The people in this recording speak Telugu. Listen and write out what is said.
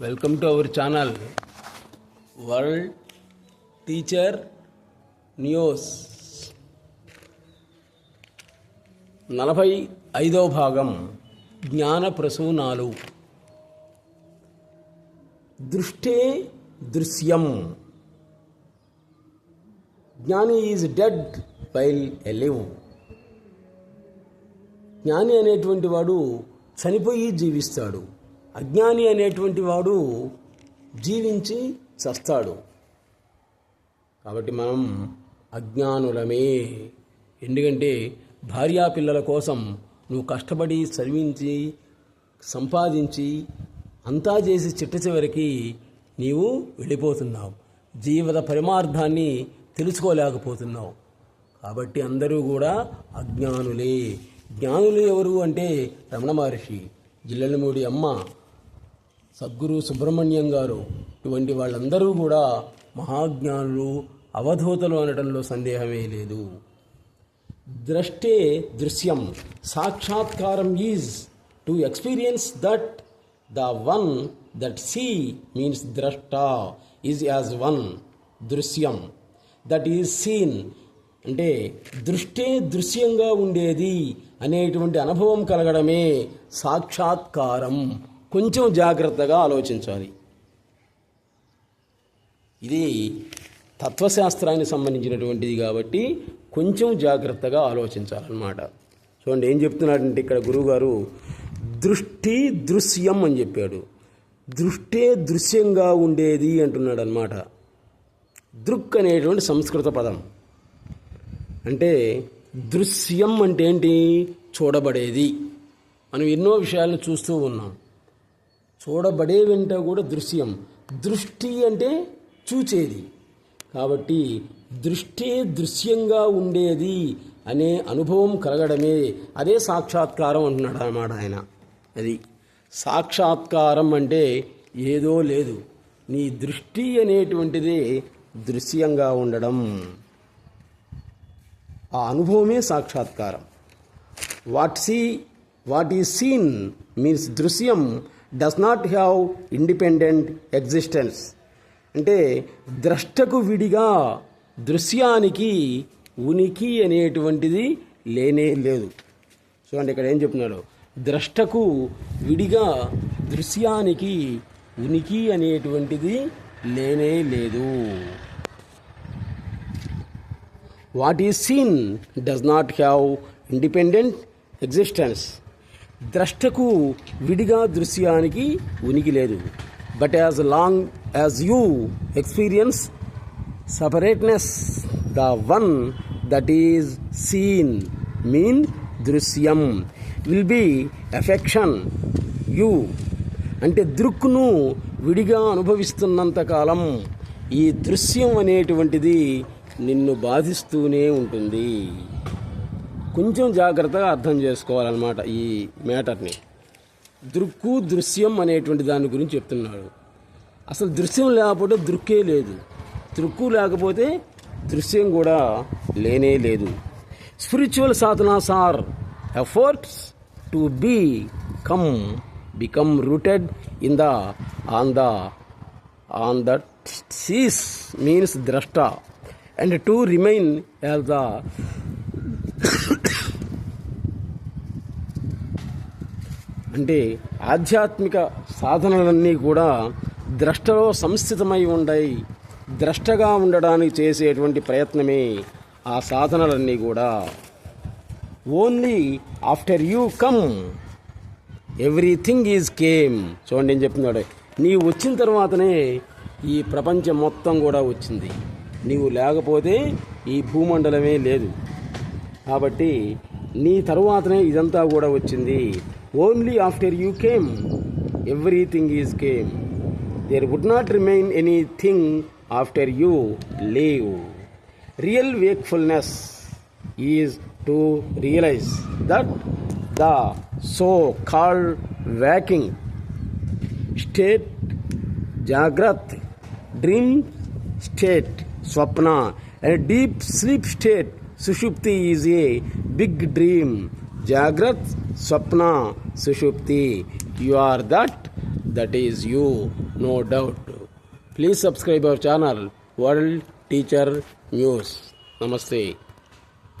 Welcome to our channel world teacher news నలభై ఐదో భాగం. జ్ఞాన ప్రసూనాలు. దృష్టే దృశ్యం. జ్ఞాని ఈజ్ డెడ్ వైల్ ఎలివ్ జ్ఞాని అనేటువంటి వాడు చనిపోయి జీవిస్తాడు. అజ్ఞాని అనేటువంటి వాడు జీవించి చస్తాడు. కాబట్టి మనం అజ్ఞానులమే. ఎందుకంటే భార్యా పిల్లల కోసం నువ్వు కష్టపడి చదివించి సంపాదించి అంతా చేసి చిట్ట చివరికి నీవు వెళ్ళిపోతున్నావు. జీవిత పరిమార్థాన్ని తెలుసుకోలేకపోతున్నావు. కాబట్టి అందరూ కూడా అజ్ఞానులే. జ్ఞానులు ఎవరు అంటే రమణ మహర్షి. జిల్లలమూడి అమ్మ సద్గురు సుబ్రహ్మణ్యం గారు ఇటువంటి వాళ్ళందరూ కూడా మహాజ్ఞానులు అవధూతలు అనడంలో సందేహమే లేదు. ద్రష్టే దృశ్యం సాక్షాత్కారం is to experience that the one that see means ద్రష్ట ఈజ్ యాజ్ వన్ దృశ్యం. దట్ ఈజ్ సీన్ అంటే దృష్టే దృశ్యంగా ఉండేది అనేటువంటి అనుభవం కలగడమే సాక్షాత్కారం. కొంచెం జాగ్రత్తగా ఆలోచించాలి. ఇది తత్వశాస్త్రానికి సంబంధించినటువంటిది కాబట్టి కొంచెం జాగ్రత్తగా ఆలోచించాలన్నమాట. చూడండి ఏం చెప్తున్నాడంటే ఇక్కడ గురువుగారు దృష్టి దృశ్యం అని చెప్పాడు. దృష్టే దృశ్యంగా ఉండేది అంటున్నాడు అనమాట దృక్ అనేటువంటి సంస్కృత పదం. అంటే దృశ్యం అంటే ఏంటి? చూడబడేది. మనం ఎన్నో విషయాలను చూస్తూ ఉన్నాం. చూడబడే వెంట కూడా దృశ్యం. దృష్టి అంటే చూచేది. కాబట్టి దృష్టి దృశ్యంగా ఉండేది అనే అనుభవం కలగడమే. అదే సాక్షాత్కారం అంటున్నాడు అన్నమాట ఆయన. అది సాక్షాత్కారం అంటే ఏదో లేదు. నీ దృష్టి అనేటువంటిది దృశ్యంగా ఉండడం. ఆ అనుభవమే సాక్షాత్కారం. What see what is seen means దృశ్యం. Does not have independent existence అంటే ద్రష్టకు విడిగా దృశ్యానికి ఉనికి అనేటువంటిది లేనే లేదు. చూడండి ఇక్కడ ఏం చెప్తున్నాడు? ద్రష్టకు విడిగా దృశ్యానికి ఉనికి అనేటువంటిది లేనే లేదు. What is seen does not have independent existence. ద్రష్టకు విడిగా దృశ్యానికి ఉనికి లేదు. But as long as you experience separateness the one that is seen mean దృశ్యం విల్ బి ఎఫెక్షన్ యూ అంటే దృక్కును విడిగా అనుభవిస్తున్నంత కాలం ఈ దృశ్యం అనేటువంటిది నిన్ను బాధిస్తూనే ఉంటుంది. కొంచెం జాగ్రత్తగా అర్థం చేసుకోవాలన్నమాట ఈ మ్యాటర్ని. దృక్కు దృశ్యం అనేటువంటి దాని గురించి చెప్తున్నాడు. అసలు దృశ్యం లేకపోతే దృక్కే లేదు. దృక్కు లేకపోతే దృశ్యం కూడా లేనే లేదు. Spiritual sadhanas are efforts to become become rooted in the on the on the sees means ద్రష్ట and to remain as the అంటే ఆధ్యాత్మిక సాధనలన్నీ కూడా ద్రష్టలో సంస్థితమై ఉండయి. ద్రష్టగా ఉండడానికి చేసేటువంటి ప్రయత్నమే ఆ సాధనలన్నీ కూడా. Only after you come everything is came చూడండి ఏం చెప్తున్నాడు. నీవు వచ్చిన తర్వాతనే ఈ ప్రపంచం మొత్తం కూడా వచ్చింది. నీవు లేకపోతే ఈ భూమండలమే లేదు. కాబట్టి నీ తరువాతనే ఇదంతా కూడా వచ్చింది. Only after you came everything is came there would not remain anything after you leave real wakefulness is to realize that the so call waking state జాగ్రత్త డ్రీమ్ స్టేట్ స్వప్న అండ్ డీప్ స్లీప్ స్టేట్ సుషుప్తి ఈజ్ ఏ బిగ్ డ్రీమ్ జాగ్రత్త స్వప్న సుషుప్తి. You are that that is you no doubt please subscribe our channel world teacher news నమస్తే